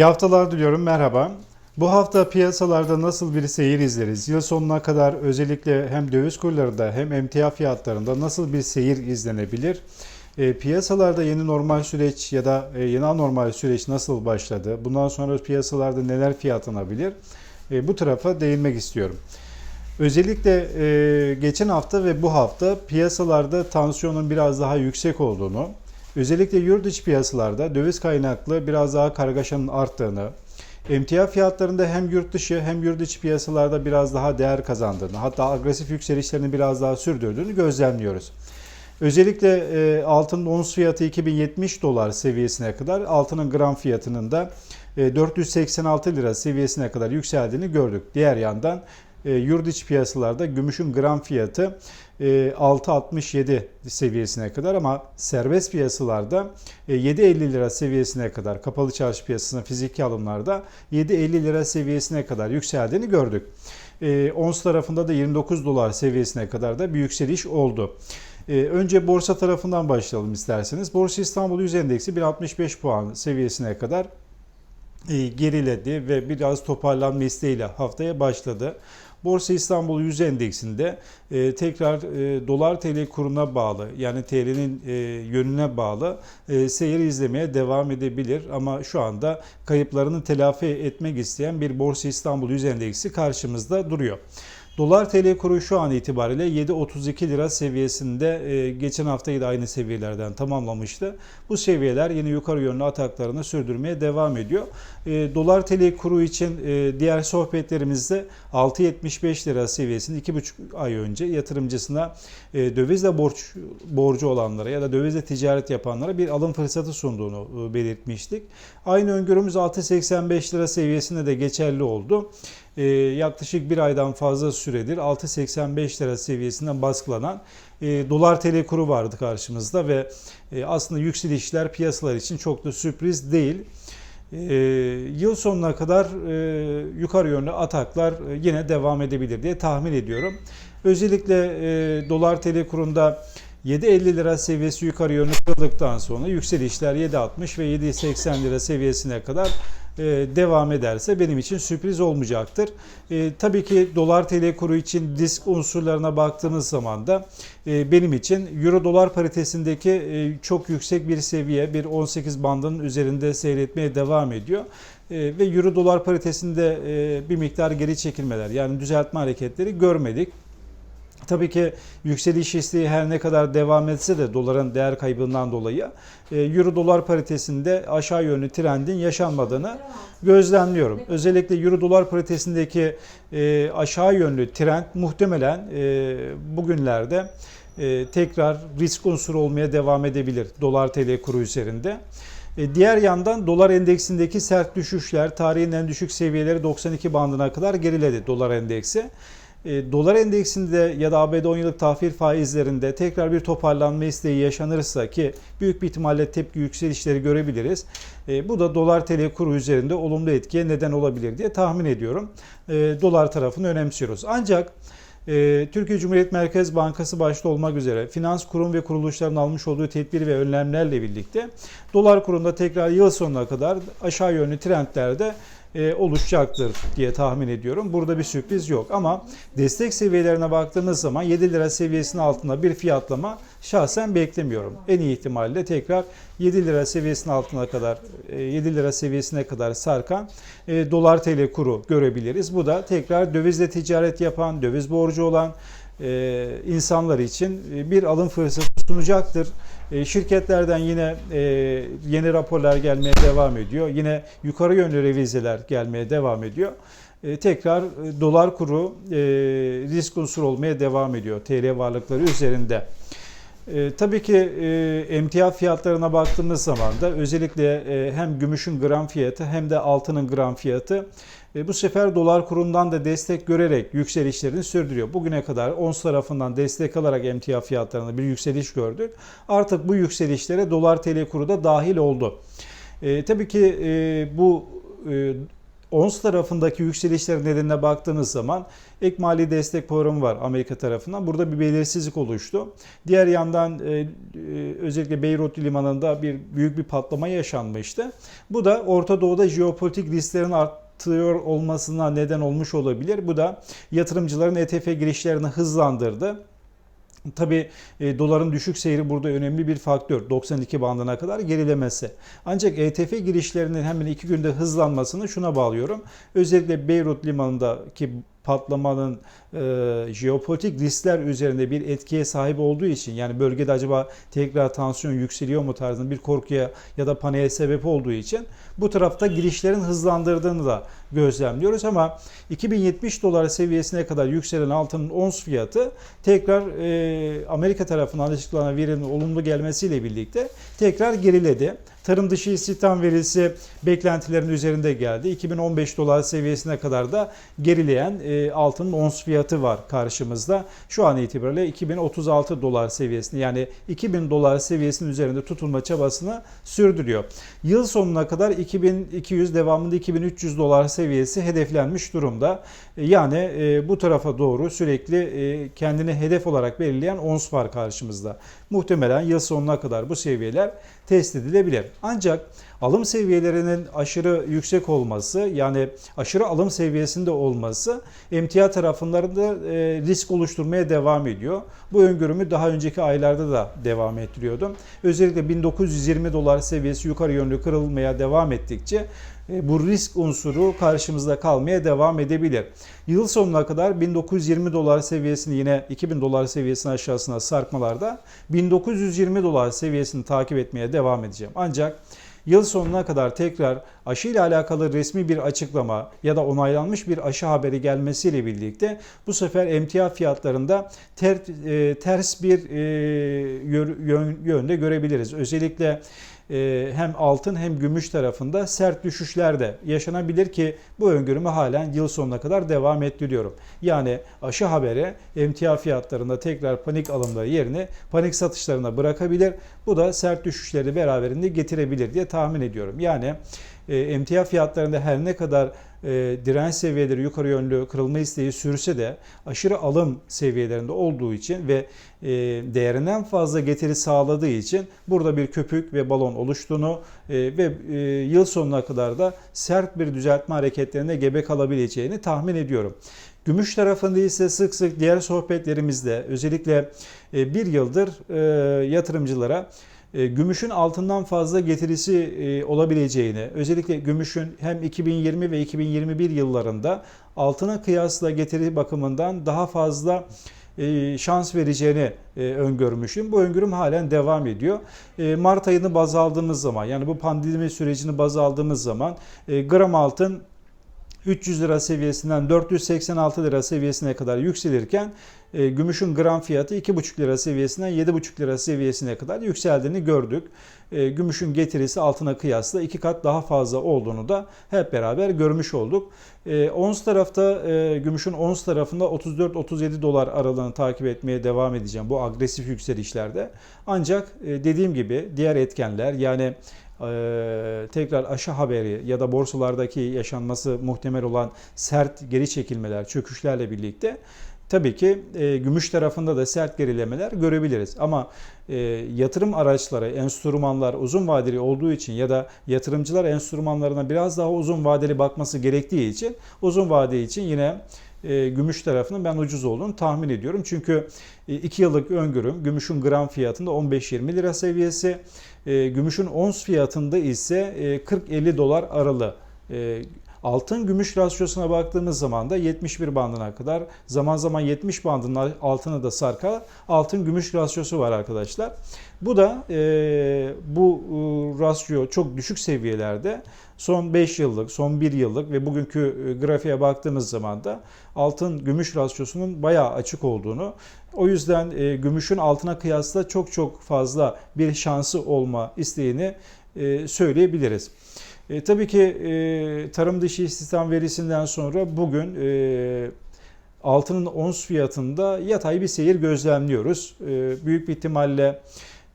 İyi haftalar diliyorum. Merhaba. Bu hafta piyasalarda nasıl bir seyir izleriz? Yıl sonuna kadar özellikle hem döviz kurlarında hem emtia fiyatlarında nasıl bir seyir izlenebilir? E, piyasalarda yeni normal süreç ya da e, yeni anormal süreç nasıl başladı? Bundan sonra piyasalarda neler fiyatlanabilir? E, bu tarafa değinmek istiyorum. Özellikle e, geçen hafta ve bu hafta piyasalarda tansiyonun biraz daha yüksek olduğunu, özellikle yurt içi piyasalarda döviz kaynaklı biraz daha kargaşanın arttığını, emtia fiyatlarında hem yurt dışı hem yurt içi piyasalarda biraz daha değer kazandığını, hatta agresif yükselişlerini biraz daha sürdürdüğünü gözlemliyoruz. Özellikle e, altının ons fiyatı 2070 dolar seviyesine kadar, altının gram fiyatının da e, 486 lira seviyesine kadar yükseldiğini gördük. Diğer yandan e, yurt içi piyasalarda gümüşün gram fiyatı 6.67 seviyesine kadar ama serbest piyasalarda e, 7.50 lira seviyesine kadar kapalı çarşı piyasasının fiziki alımlarda 7.50 lira seviyesine kadar yükseldiğini gördük. E, ons tarafında da 29 dolar seviyesine kadar da bir yükseliş oldu. E, önce borsa tarafından başlayalım isterseniz. Borsa İstanbul Yüz Endeksi 1065 puan seviyesine kadar e, geriledi ve biraz toparlanma isteğiyle haftaya başladı. Borsa İstanbul Yüz Endeksinde e, tekrar e, dolar TL kuruna bağlı yani TL'nin e, yönüne bağlı e, seyir izlemeye devam edebilir ama şu anda kayıplarını telafi etmek isteyen bir Borsa İstanbul Yüz Endeksi karşımızda duruyor. Dolar TL kuru şu an itibariyle 7.32 lira seviyesinde e, geçen haftayı da aynı seviyelerden tamamlamıştı. Bu seviyeler yine yukarı yönlü ataklarını sürdürmeye devam ediyor. E, Dolar TL kuru için e, diğer sohbetlerimizde 6.75 lira seviyesinde 2,5 ay önce yatırımcısına dövizle borç borcu olanlara ya da dövizle ticaret yapanlara bir alım fırsatı sunduğunu belirtmiştik. Aynı öngörümüz 6.85 lira seviyesinde de geçerli oldu. E, yaklaşık bir aydan fazla süredir 6.85 lira seviyesinden baskılanan e, dolar TL kuru vardı karşımızda ve e, aslında yükselişler piyasalar için çok da sürpriz değil. E, yıl sonuna kadar e, yukarı yönlü ataklar e, yine devam edebilir diye tahmin ediyorum. Özellikle e, dolar TL kurunda 7.50 lira seviyesi yukarı yönlü kırıldıktan sonra yükselişler 7.60 ve 7.80 lira seviyesine kadar devam ederse benim için sürpriz olmayacaktır. E, tabii ki dolar TL kuru için risk unsurlarına baktığımız zaman da e, benim için euro dolar paritesindeki e, çok yüksek bir seviye bir 18 bandının üzerinde seyretmeye devam ediyor. E, ve euro dolar paritesinde e, bir miktar geri çekilmeler yani düzeltme hareketleri görmedik. Tabii ki yükseliş isteği her ne kadar devam etse de doların değer kaybından dolayı e, euro dolar paritesinde aşağı yönlü trendin yaşanmadığını gözlemliyorum. Özellikle euro dolar paritesindeki e, aşağı yönlü trend muhtemelen e, bugünlerde tekrar risk unsuru olmaya devam edebilir dolar TL kuru üzerinde. Diğer yandan dolar endeksindeki sert düşüşler tarihin en düşük seviyeleri 92 bandına kadar geriledi dolar endeksi. E, dolar endeksinde ya da ABD 10 yıllık tahvil faizlerinde tekrar bir toparlanma isteği yaşanırsa ki büyük bir ihtimalle tepki yükselişleri görebiliriz. E, bu da dolar TL kuru üzerinde olumlu etkiye neden olabilir diye tahmin ediyorum. E, dolar tarafını önemsiyoruz. Ancak e, Türkiye Cumhuriyet Merkez Bankası başta olmak üzere finans kurum ve kuruluşların almış olduğu tedbir ve önlemlerle birlikte dolar kurunda tekrar yıl sonuna kadar aşağı yönlü trendlerde e, oluşacaktır diye tahmin ediyorum. Burada bir sürpriz yok ama destek seviyelerine baktığımız zaman 7 lira seviyesinin altında bir fiyatlama şahsen beklemiyorum. En iyi ihtimalle tekrar 7 lira seviyesinin altına kadar e, 7 lira seviyesine kadar sarkan e, dolar TL kuru görebiliriz. Bu da tekrar dövizle ticaret yapan, döviz borcu olan e, insanlar için e, bir alım fırsatı sunacaktır. E, Şirketlerden yine e, yeni raporlar gelmeye devam ediyor. Yine yukarı yönlü revizeler gelmeye devam ediyor. E, Tekrar e, dolar kuru e, risk unsuru olmaya devam ediyor TL varlıkları üzerinde. E, tabii ki e, emtia fiyatlarına baktığımız zaman da özellikle e, hem gümüşün gram fiyatı hem de altının gram fiyatı e, bu sefer dolar kurundan da destek görerek yükselişlerini sürdürüyor. Bugüne kadar ons tarafından destek alarak emtia fiyatlarında bir yükseliş gördük. Artık bu yükselişlere dolar TL kuru da dahil oldu. E, tabii ki e, bu e, ons tarafındaki yükselişler nedenine baktığınız zaman ek mali destek programı var Amerika tarafından. Burada bir belirsizlik oluştu. Diğer yandan e, e, özellikle Beyrut limanında bir büyük bir patlama yaşanmıştı. Bu da Orta Doğu'da jeopolitik risklerin artıyor olmasına neden olmuş olabilir. Bu da yatırımcıların ETF girişlerini hızlandırdı. Tabi e, doların düşük seyri burada önemli bir faktör. 92 bandına kadar gerilemesi. Ancak ETF girişlerinin hemen iki günde hızlanmasını şuna bağlıyorum. Özellikle Beyrut limanındaki patlamanın e, jeopolitik riskler üzerinde bir etkiye sahip olduğu için yani bölgede acaba tekrar tansiyon yükseliyor mu tarzında bir korkuya ya da paniğe sebep olduğu için bu tarafta girişlerin hızlandırdığını da gözlemliyoruz ama 2070 dolar seviyesine kadar yükselen altının ons fiyatı tekrar e, Amerika tarafından açıklanan verinin olumlu gelmesiyle birlikte tekrar geriledi. Tarım dışı istihdam verisi beklentilerin üzerinde geldi. 2015 dolar seviyesine kadar da gerileyen e, altının ons fiyatı var karşımızda. Şu an itibariyle 2036 dolar seviyesinde yani 2000 dolar seviyesinin üzerinde tutulma çabasını sürdürüyor. Yıl sonuna kadar 2200 devamında 2300 dolar seviyesi hedeflenmiş durumda. E, yani e, bu tarafa doğru sürekli kendini hedef olarak belirleyen ons var karşımızda. Muhtemelen yıl sonuna kadar bu seviyeler test edilebilir. Ancak alım seviyelerinin aşırı yüksek olması yani aşırı alım seviyesinde olması emtia taraflarında e, risk oluşturmaya devam ediyor. Bu öngörümü daha önceki aylarda da devam ettiriyordum. Özellikle 1920 dolar seviyesi yukarı yönlü kırılmaya devam ettikçe bu risk unsuru karşımızda kalmaya devam edebilir. Yıl sonuna kadar 1920 dolar seviyesini yine 2000 dolar seviyesinin aşağısına sarkmalarda 1920 dolar seviyesini takip etmeye devam edeceğim. Ancak yıl sonuna kadar tekrar aşı ile alakalı resmi bir açıklama ya da onaylanmış bir aşı haberi gelmesiyle birlikte bu sefer emtia fiyatlarında ter, e, ters bir e, yön, yönde görebiliriz. Özellikle e, hem altın hem gümüş tarafında sert düşüşler de yaşanabilir ki bu öngörümü halen yıl sonuna kadar devam ettiriyorum. Yani aşı haberi emtia fiyatlarında tekrar panik alımları yerine panik satışlarına bırakabilir. Bu da sert düşüşleri beraberinde getirebilir diye tahmin ediyorum. Yani emtia fiyatlarında her ne kadar e, direnç seviyeleri yukarı yönlü kırılma isteği sürse de aşırı alım seviyelerinde olduğu için ve e, değerinden fazla getiri sağladığı için burada bir köpük ve balon oluştuğunu e, ve e, yıl sonuna kadar da sert bir düzeltme hareketlerine gebe kalabileceğini tahmin ediyorum. Gümüş tarafında ise sık sık diğer sohbetlerimizde özellikle e, bir yıldır e, yatırımcılara e, gümüşün altından fazla getirisi e, olabileceğini, özellikle gümüşün hem 2020 ve 2021 yıllarında altına kıyasla getiri bakımından daha fazla e, şans vereceğini öngörmüşüm. Bu öngörüm halen devam ediyor. Mart ayını baz aldığımız zaman yani bu pandemi sürecini baz aldığımız zaman gram altın 300 lira seviyesinden 486 lira seviyesine kadar yükselirken e, gümüşün gram fiyatı 2,5 lira seviyesinden 7,5 lira seviyesine kadar yükseldiğini gördük. E, gümüşün getirisi altına kıyasla iki kat daha fazla olduğunu da hep beraber görmüş olduk. E, ons tarafta gümüşün ons tarafında 34-37 dolar aralığını takip etmeye devam edeceğim bu agresif yükselişlerde. Ancak dediğim gibi diğer etkenler yani tekrar aşı haberi ya da borsalardaki yaşanması muhtemel olan sert geri çekilmeler, çöküşlerle birlikte tabii ki e, gümüş tarafında da sert gerilemeler görebiliriz. Ama e, yatırım araçları, enstrümanlar uzun vadeli olduğu için ya da yatırımcılar enstrümanlarına biraz daha uzun vadeli bakması gerektiği için uzun vade için yine e, gümüş tarafının ben ucuz olduğunu tahmin ediyorum. Çünkü 2 yıllık öngörüm gümüşün gram fiyatında 15-20 lira seviyesi, e, gümüşün ons fiyatında ise 40-50 e, dolar aralığı. E, altın gümüş rasyosuna baktığımız zaman da 71 bandına kadar zaman zaman 70 bandının altına da sarka altın gümüş rasyosu var arkadaşlar. Bu da e, bu e, rasyo çok düşük seviyelerde son 5 yıllık, son 1 yıllık ve bugünkü grafiğe baktığımız zaman da altın gümüş rasyosunun bayağı açık olduğunu o yüzden e, gümüşün altına kıyasla çok çok fazla bir şansı olma isteğini e, söyleyebiliriz. E, tabii ki e, tarım dışı istihdam verisinden sonra bugün e, altının ons fiyatında yatay bir seyir gözlemliyoruz. E, büyük bir ihtimalle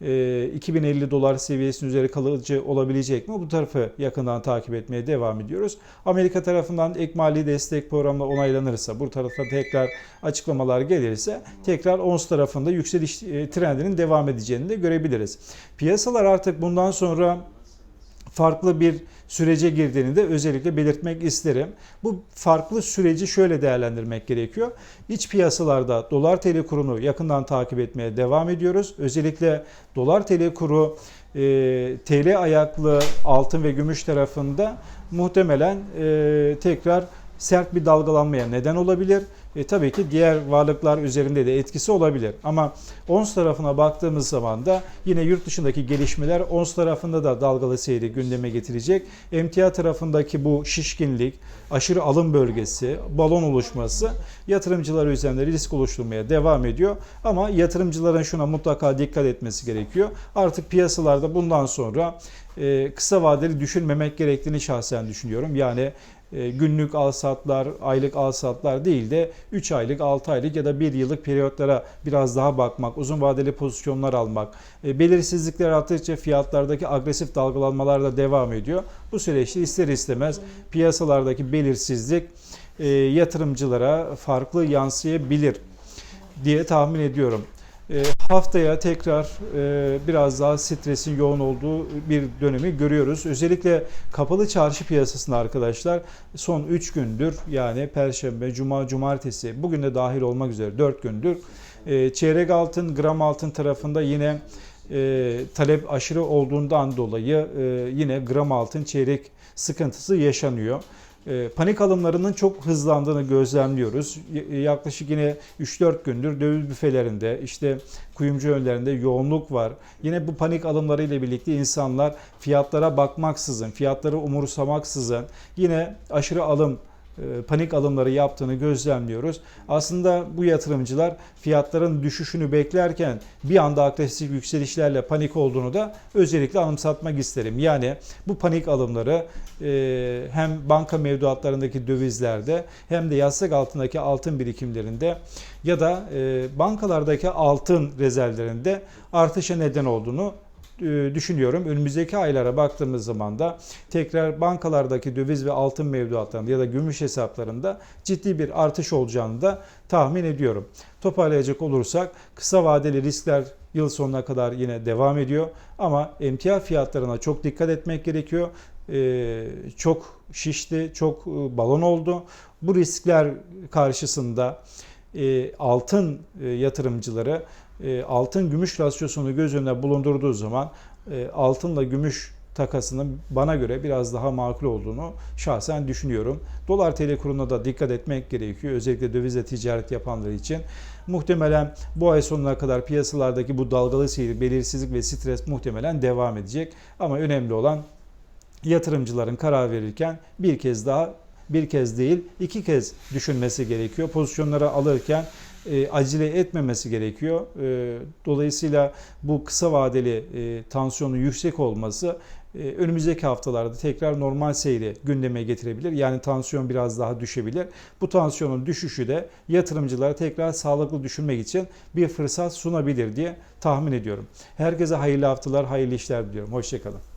e, 2050 dolar seviyesinin üzeri kalıcı olabilecek mi? Bu tarafı yakından takip etmeye devam ediyoruz. Amerika tarafından ek mali destek programı onaylanırsa, bu tarafa tekrar açıklamalar gelirse tekrar ons tarafında yükseliş e, trendinin devam edeceğini de görebiliriz. Piyasalar artık bundan sonra farklı bir sürece girdiğini de özellikle belirtmek isterim. Bu farklı süreci şöyle değerlendirmek gerekiyor. İç piyasalarda dolar TL kurunu yakından takip etmeye devam ediyoruz. Özellikle dolar TL kuru e, TL ayaklı altın ve gümüş tarafında muhtemelen e, tekrar sert bir dalgalanmaya neden olabilir. E, tabii ki diğer varlıklar üzerinde de etkisi olabilir. Ama ons tarafına baktığımız zaman da yine yurt dışındaki gelişmeler ons tarafında da dalgalı seyri gündeme getirecek. Emtia tarafındaki bu şişkinlik, aşırı alım bölgesi, balon oluşması yatırımcılar üzerinde risk oluşturmaya devam ediyor. Ama yatırımcıların şuna mutlaka dikkat etmesi gerekiyor. Artık piyasalarda bundan sonra kısa vadeli düşünmemek gerektiğini şahsen düşünüyorum. Yani e, günlük alsatlar, aylık alsatlar değil de 3 aylık, 6 aylık ya da 1 yıllık periyotlara biraz daha bakmak, uzun vadeli pozisyonlar almak. E, Belirsizlikler arttıkça fiyatlardaki agresif dalgalanmalar da devam ediyor. Bu süreçte ister istemez piyasalardaki belirsizlik e, yatırımcılara farklı yansıyabilir diye tahmin ediyorum. Haftaya tekrar e, biraz daha stresin yoğun olduğu bir dönemi görüyoruz. Özellikle kapalı çarşı piyasasında arkadaşlar son 3 gündür yani Perşembe, Cuma, Cumartesi bugün de dahil olmak üzere 4 gündür e, çeyrek altın, gram altın tarafında yine e, talep aşırı olduğundan dolayı e, yine gram altın çeyrek sıkıntısı yaşanıyor. E, panik alımlarının çok hızlandığını gözlemliyoruz. Y- Yaklaşık yine 3-4 gündür döviz büfelerinde, işte kuyumcu önlerinde yoğunluk var. Yine bu panik alımları ile birlikte insanlar fiyatlara bakmaksızın, fiyatları umursamaksızın yine aşırı alım e, panik alımları yaptığını gözlemliyoruz. Aslında bu yatırımcılar fiyatların düşüşünü beklerken bir anda agresif yükselişlerle panik olduğunu da özellikle anımsatmak isterim. Yani bu panik alımları e, hem banka mevduatlarındaki dövizlerde hem de yastık altındaki altın birikimlerinde ya da e, bankalardaki altın rezervlerinde artışa neden olduğunu e, düşünüyorum. Önümüzdeki aylara baktığımız zaman da tekrar bankalardaki döviz ve altın mevduatlarında ya da gümüş hesaplarında ciddi bir artış olacağını da tahmin ediyorum. Toparlayacak olursak kısa vadeli riskler yıl sonuna kadar yine devam ediyor ama emtia fiyatlarına çok dikkat etmek gerekiyor. Ee, çok şişti, çok e, balon oldu. Bu riskler karşısında e, altın e, yatırımcıları e, altın gümüş rasyosunu göz önüne bulundurduğu zaman e, altınla gümüş takasının bana göre biraz daha makul olduğunu şahsen düşünüyorum. Dolar TL kuruna da dikkat etmek gerekiyor. Özellikle dövizle ticaret yapanlar için. Muhtemelen bu ay sonuna kadar piyasalardaki bu dalgalı seyir, belirsizlik ve stres muhtemelen devam edecek. Ama önemli olan yatırımcıların karar verirken bir kez daha bir kez değil iki kez düşünmesi gerekiyor. Pozisyonları alırken e, acele etmemesi gerekiyor. E, dolayısıyla bu kısa vadeli e, tansiyonun yüksek olması e, önümüzdeki haftalarda tekrar normal seyri gündeme getirebilir. Yani tansiyon biraz daha düşebilir. Bu tansiyonun düşüşü de yatırımcılara tekrar sağlıklı düşünmek için bir fırsat sunabilir diye tahmin ediyorum. Herkese hayırlı haftalar, hayırlı işler diliyorum. Hoşçakalın.